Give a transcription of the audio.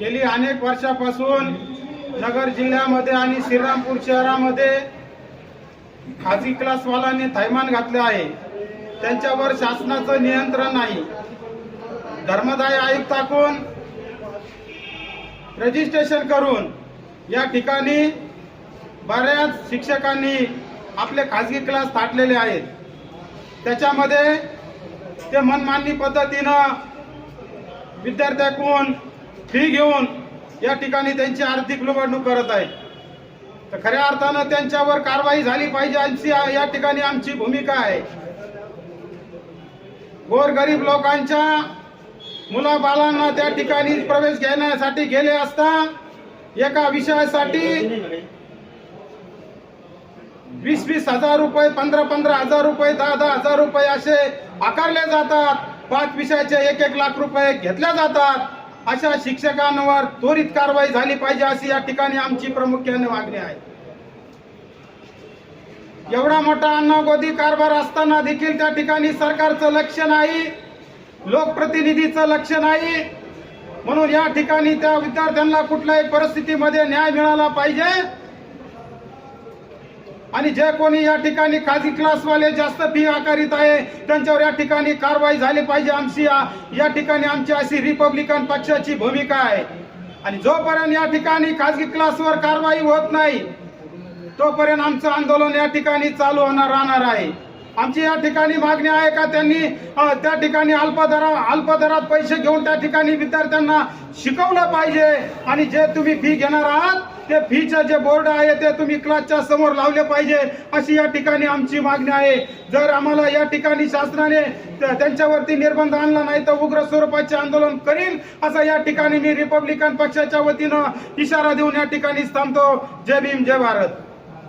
गेली अनेक वर्षापासून नगर जिल्ह्यामध्ये आणि श्रीरामपूर शहरामध्ये खाजगी क्लासवाल्यांनी थैमान घातले आहे. त्यांच्यावर शासनाचं नियंत्रण नाही. धर्मदाय आयुक्ताकडून रजिस्ट्रेशन करून या ठिकाणी बऱ्याच शिक्षकांनी आपले खाजगी क्लास थाटलेले आहेत. त्याच्यामध्ये ते मनमानी पद्धतीनं विद्यार्थ्याकडून फी घेऊन या ठिकाणी त्यांची आर्थिक लुबाडणूक करत आहेत. तर खऱ्या अर्थानं त्यांच्यावर कारवाई झाली पाहिजे आमची या ठिकाणी आमची भूमिका आहे. गोरगरीब लोकांच्या मुलाबालांना त्या ठिकाणी प्रवेश घेण्यासाठी गेले असता एका विषयासाठी वीस वीस हजार रुपये पंधरा पंधरा हजार रुपये दहा दहा हजार रुपये असे आकारले जातात. पाच विषयाचे एक एक लाख रुपये घेतल्या जातात. अशा शिक्षकांवर त्वरित कारवाई झाली पाहिजे अशी या ठिकाणी आमची प्रामुख्याने मागणी आहे. एवढा मोठा अन्नगोदी कारभार असताना देखील त्या ठिकाणी सरकारचं लक्ष नाही लोकप्रतिनिधीचं लक्ष नाही. म्हणून या ठिकाणी त्या विद्यार्थ्यांना कुठल्याही परिस्थितीमध्ये न्याय मिळाला पाहिजे. आणि जे कोणी या ठिकाणी खाजगी क्लासवाले जास्त फी आकारित आहे त्यांच्यावर या ठिकाणी कारवाई झाली पाहिजे आमची. या या ठिकाणी आमची अशी रिपब्लिकन पक्षाची भूमिका आहे. आणि जोपर्यंत या ठिकाणी खाजगी क्लासवर कारवाई होत नाही तोपर्यंत आमचं आंदोलन या ठिकाणी चालू होणार राहणार आहे. आमची या ठिकाणी मागणी आहे का त्यांनी त्या ठिकाणी अल्पदरा अल्पदरात पैसे घेऊन त्या ठिकाणी विद्यार्थ्यांना शिकवलं पाहिजे. आणि जे तुम्ही फी घेणार आहात ते फीचे जे बोर्ड आहे ते तुम्ही क्लासच्या समोर लावले पाहिजे. अशी या ठिकाणी आमची मागणी आहे. जर आम्हाला या ठिकाणी शासनाने त्यांच्यावरती निर्बंध आणला नाही तर उग्र स्वरूपाचे आंदोलन करील असं या ठिकाणी मी रिपब्लिकन पक्षाच्या वतीनं इशारा देऊन या ठिकाणी थांबतो. जय भीम जय भारत.